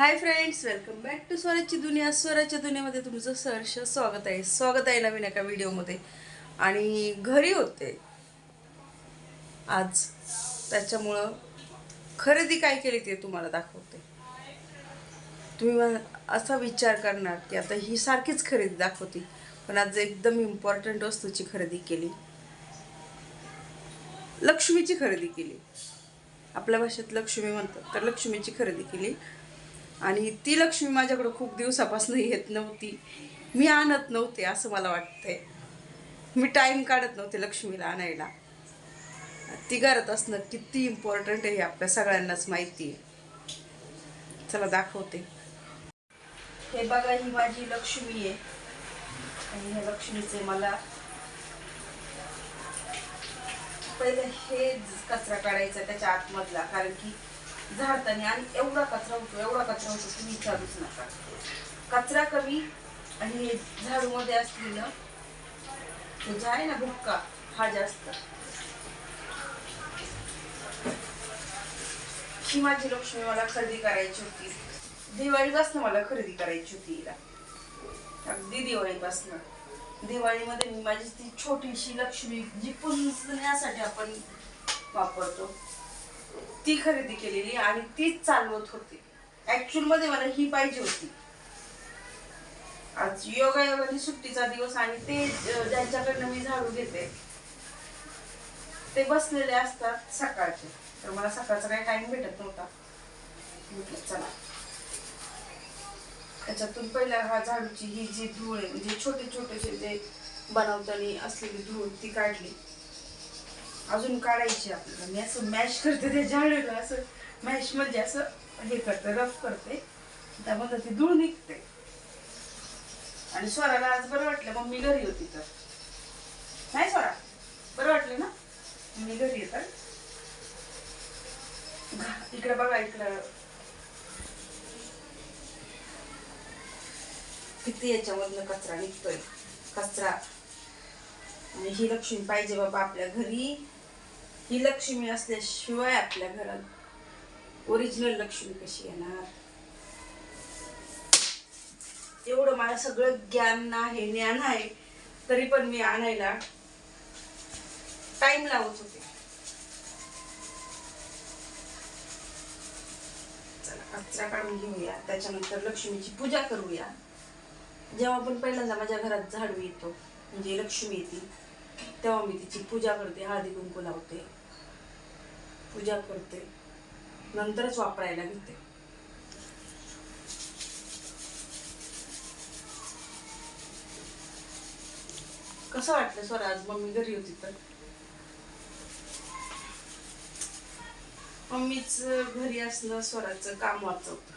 Hi friends welcome back to स्वराची दुनिया स्वराच्या दुनियामध्ये तुमचं सहर्ष स्वागत आहे. स्वागत आहे नवीन एका व्हिडिओमध्ये आणि घरी होते. आज त्याच्यामुळं खरेदी काय केली ते तुम्हाला दाखवते. तुम्ही असा विचार करणार की आता ही सारखीच खरेदी दाखवते. पण आज एकदम इम्पॉर्टंट वस्तूची खरेदी केली. लक्ष्मीची खरेदी केली. आपल्या भाषेत लक्ष्मी म्हणतात. तर लक्ष्मीची खरेदी केली. आणि ती लक्ष्मी माझ्याकडं खूप दिवसापासून येत नव्हती. मी आणत नव्हते असं मला वाटतंय. मी टाईम काढत नव्हते लक्ष्मीला आणायला. ती घरात असणं किती इम्पॉर्टंट आहे हे आपल्या सगळ्यांनाच माहिती आहे. चला दाखवते. हे बघा ही माझी लक्ष्मी आहे. आणि ह्या लक्ष्मीचे मला पहिले हे कचरा काढायचा त्याच्या आतमधला कारण की झाडताना आणि एवढा कचरा होतो एवढा कचरा होतो तुम्ही विचारूच नका. कचरा कमी आणि हे झाडूमध्ये असलेलं हे जे आहे ना भुक्का हा जास्त. ही माझी लक्ष्मी मला खरेदी करायची होती. दिवाळीपासून मला खरेदी करायची होती हिला. अगदी दिवाळीपासून. दिवाळीमध्ये मी माझी ती छोटीशी लक्ष्मी जी पुजण्यासाठी आपण वापरतो. ती खरेदी केलेली आणि तीच चालवत होती. ऍक्च्युअलमध्ये मला ही पाहिजे होती. आज योगा योगाने सुट्टीचा दिवस आणि ते ज्यांच्याकडनं मी झाडू घेते ते बसलेले असतात सकाळचे. तर मला सकाळचा काही टाइम भेटत नव्हता. म्हटलं चला. त्याच्यातून पहिल्या हा झाडूची ही जी धूळ आहे म्हणजे छोटे छोटेसे जे बनवताना असलेली धूळ ती काढली. अजून काढायची आपल्याला. मी असं मॅश करते त्याच्या झाडूला असं मॅश म्हणजे असं हे करते रफ करते. त्यामध्ये ती धूळ निघते. आणि स्वराला आज बरं वाटलं मग मी घरी होती तर. नाही स्वरा? बरं वाटलं ना? मी घरी येतात इकडे बघा इकडं. किती याच्यामधनं कचरा निघतोय. कचरा. आणि ही लक्ष्मी पाहिजे बाबा आपल्या घरी. ही लक्ष्मी असल्याशिवाय आपल्या घरात ओरिजिनल लक्ष्मी कशी येणार? एवढं मला सगळं ज्ञान आहे ज्ञान आहे तरी पण मी आणायला टाइम लावत होते. चला कचरा काढून घेऊया. त्याच्यानंतर लक्ष्मीची पूजा करूया. जेव्हा पण पहिल्यांदा माझ्या घरात झाडू येतो म्हणजे लक्ष्मी येते तेव्हा मी तिची पूजा करते हळदी कुंकू लावते. पूजा करते. नंतरच वापरायला घेते. कसं वाटलं स्वराज मम्मी घरी होती तर? मम्मीच घरी असणं स्वराचं काम वाचवतं.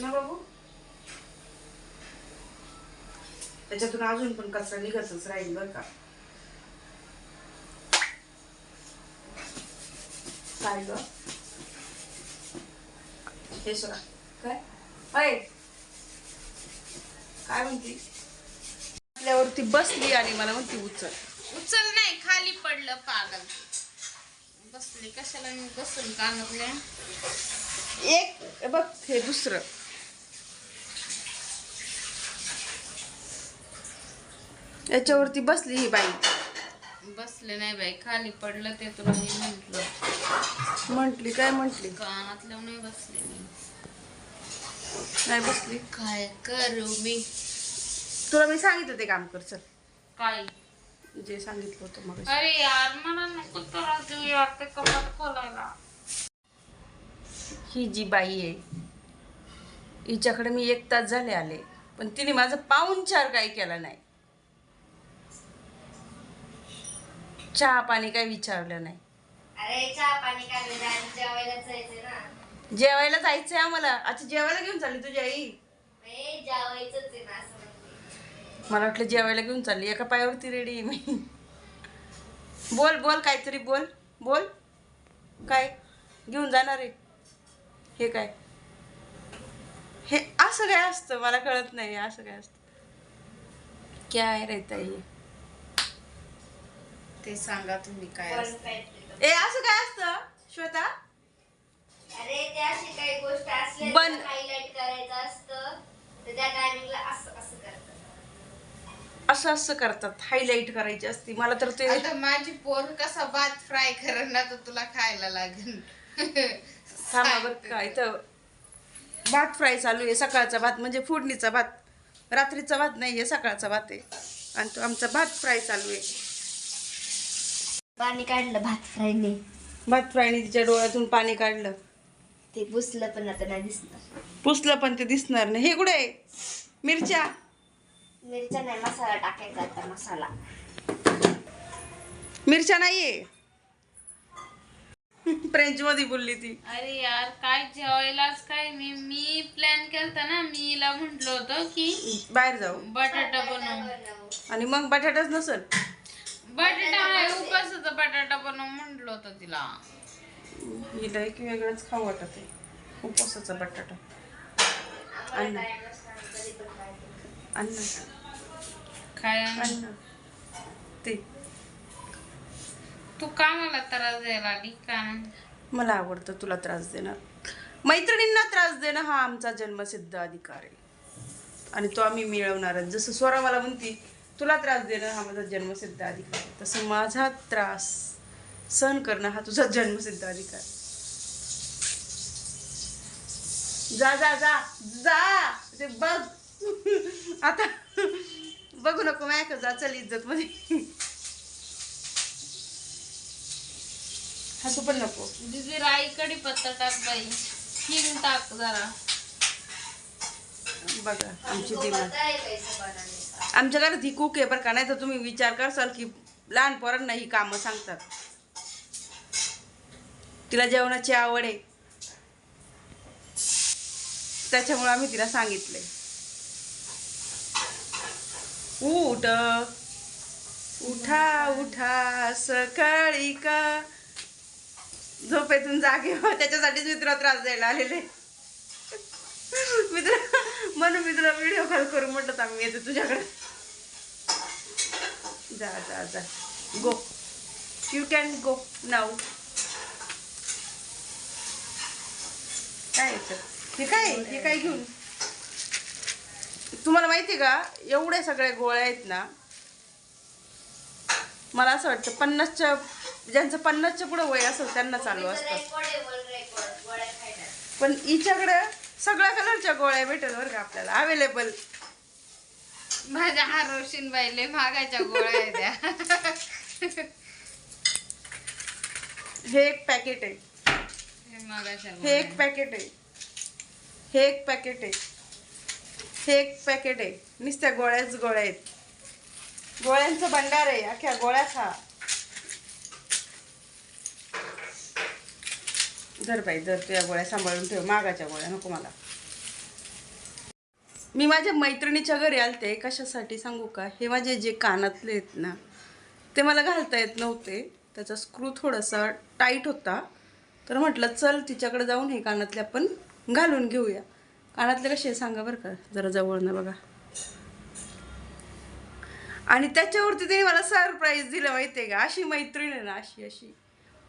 ना बाबू? त्याच्यातून अजून पण कचरा निघतच राहील बर का? काय ग? हे सोडा. काय? होय काय म्हणती? आपल्यावरती बसली आणि मला म्हणती उचल. उचल नाही खाली पडलं पागल. बसले कशाला मी बसून कानातल्या? एक बघ हे दुसरं. याच्यावरती बसली ही बाई. बसले नाही बाई खाली पडलं ते तुला मी म्हंटल. म्हंटली काय म्हंटली? कानातल्या नाही बसले मी. नाही बसली. काय करू मी? तुला मी सांगितलं ते काम कर चल. काय? जे सांगितलं होतं मग. अरे यार मला नको त्रास देऊ यार ते कपाट खोलायला. ही जी बाई आहे हिच्याकडे मी एक तास झाले आले पण तिने माझं पाऊन चार काही केला नाही. चहा पाणी काही विचारलं नाही. अरे चहा पाणी काय नाही आणि जेवायला जायचंय ना. जेवायला जायचंय आम्हाला. अच्छा जेवायला घेऊन चालली तुझी आई? ए जेवायचंच आहे ना असं म्हणते. मला वाटलं जेवायला घेऊन चालली. एका पायावरती रेडी आहे मी. बोल बोल काहीतरी बोल बोल. काय? घेऊन जाणार आहे. हे काय? हे असं काय असतं? मला कळत नाही. असं काय असतं? काय रहता ये ते सांगा तुम्ही काय असतं. काय? ए असं काय असतं श्वेता? अरे त्या अशी काही गोष्ट असल्या बन- हायलाइट करायचं असतं तर त्या टायमिंगला असं असं करतात. असं असं करतात हायलाईट करायची असती. मला तर ते आता माझी पोर कसा भात फ्राय करेन ना तर तुला खायला लागेल थांबा बरं का इथं भात फ्राय चालू आहे सकाळचा भात. म्हणजे फोडणीचा भात. रात्रीचा भात नाही आहे सकाळचा भात आहे. आणि तो आमचा भात फ्राय चालू आहे. पाणी काढलं भात फ्रायने. भात फ्रायने तिच्या डोळ्यातून पाणी काढलं. ते पुसलं पण आता नाही दिसणार. पुसलं पण ते दिसणार नाही. हे कुठे आहे? मिरच्या. मिरच्या नाही मसाला टाकायचा आता मसाला. मिरच्या नाहीये. फ्रेंच मध्ये बोलली ती. अरे यार काय जेवायलाच काय मी मी प्लॅन केलता ना मी हिला म्हंटल होतं की बाहेर जाऊ. बटाटा बनव आणि मग बटाटाच नसल? बटाटा आहे उपासाचा बटाटा बनव म्हंटल होतं तिला. हिला एक वेगळंच खाऊ वाटत आहे उपवासाचा बटाटा. अन्न. अन्न. काय अन्न? ते. तू का मला त्रास द्यायला आली का? मला आवडतं तुला त्रास देणं. मैत्रिणींना त्रास देणं हा आमचा जन्मसिद्ध अधिकार आहे. आणि तो आम्ही मिळवणारच जसं स्वरा मला म्हणती तुला त्रास देणं हा माझा जन्मसिद्ध अधिकार आहे. तसं माझा त्रास सहन करणं हा तुझा जन्मसिद्ध अधिकार आहे. जा जा जा जा. ते बघ. आता बघू नको माय जा चल इज्जत मध्ये हसू पण नको. दिदी राई कडी पत्ता टाक बाई. हिंग टाक जरा. बघा आमची दिमाग आमच्या घरात कुक आहे बरं का नाही तर तुम्ही विचार करसाल की लहान पोरांना ही कामं सांगतात. तिला जेवणाची आवड आहे. त्याच्यामुळे आम्ही तिला सांगितले उठ उठा उठा सकाळी का? झोपेतून जागे व्हा. त्याच्यासाठीच मित्र त्रास द्यायला आलेले. मित्र म्हणून मित्र व्हिडिओ कॉल करून म्हटलं आम्ही येते तुझ्याकडे. जा जा जा. गो यू कॅन गो नाव काय? हे काय हे काय घेऊन? तुम्हाला माहिती का? एवढ्या सगळ्या गोळ्या आहेत ना मला असं वाटतं पन्नासच्या ज्यांचं पन्नासच्या पुढे वय असेल त्यांना चालू असतं. पण हिच्याकडे सगळ्या कलरच्या गोळ्या भेटेल बरं का आपल्याला. अवेलेबल माझ्या हारोशीन बाईले मागाच्या गोळ्या आहेत त्या. हे एक पॅकेट आहे. हे हे एक पॅकेट आहे. हे एक पॅकेट आहे. हे एक पॅकेट आहे. नुसत्या गोळ्याच गोळ्या आहेत. गोळ्यांचं भंडार आहे. अख्ख्या गोळ्या खा धर बाई धर. तुझ्या गोळ्या सांभाळून ठेव. मागाच्या गोळ्या. नको मला. मी माझ्या मैत्रिणीच्या घरी आलते. कशासाठी सांगू का? हे माझे जे कानातले आहेत ना ते मला घालता येत नव्हते. त्याचा स्क्रू थोडासा टाईट होता. तर म्हटलं चल तिच्याकडे जाऊन हे कानातले आपण घालून घेऊया. कानातले कसे सांगा बरं का जरा जवळनं बघा. आणि त्याच्यावरती तिने मला सरप्राईज दिलं माहिती आहे का? अशी मैत्रीण आहे ना अशी अशी.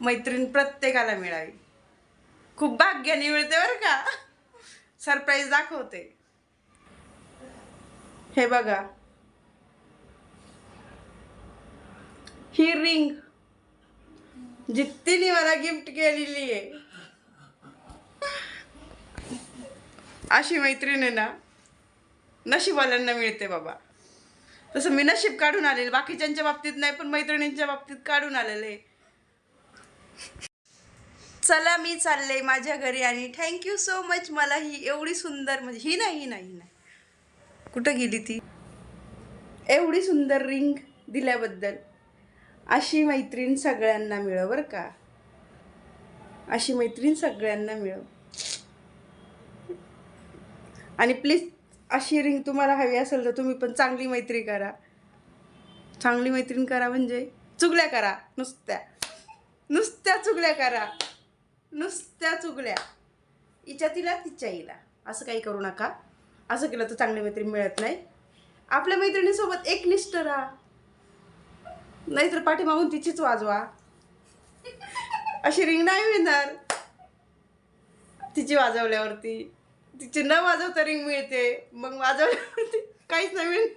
मैत्रीण प्रत्येकाला मिळावी. खूप भाग्याने मिळते बरं का. सरप्राईज दाखवते. हे बघा. ही रिंग जित्तीने मला गिफ्ट केलेली आहे. अशी मैत्रीण आहे ना नशीबवाल्यांना मिळते बाबा. तसं मी नशीब काढून आलेलं बाकीच्यांच्या बाबतीत नाही पण मैत्रिणींच्या बाबतीत काढून आलेले चला मी चालले माझ्या घरी आणि थँक्यू सो मच मला ही एवढी सुंदर म्हणजे ही नाही ही नाही ही नाही. कुठं गेली ती? एवढी सुंदर रिंग दिल्याबद्दल. अशी मैत्रीण सगळ्यांना मिळव बरं का. अशी मैत्रीण सगळ्यांना मिळव आणि प्लीज अशी रिंग तुम्हाला हवी असेल तर तुम्ही पण चांगली मैत्री करा. चांगली मैत्रीण करा म्हणजे चुगल्या करा नुसत्या. नुसत्या चुगल्या करा. नुसत्या चुगल्या. हिच्या तिला तिच्या हिला. असं काही करू नका. असं केलं तर चांगली मैत्रीण मिळत नाही. आपल्या मैत्रिणीसोबत एकनिष्ठ राहा. नाहीतर पाठीमागून तिचीच वाजवा. अशी रिंग नाही मिळणार तिची वाजवल्यावरती. तिची न वाजवता रिंग मिळते. मग वाजवल्यावरती काहीच नवीन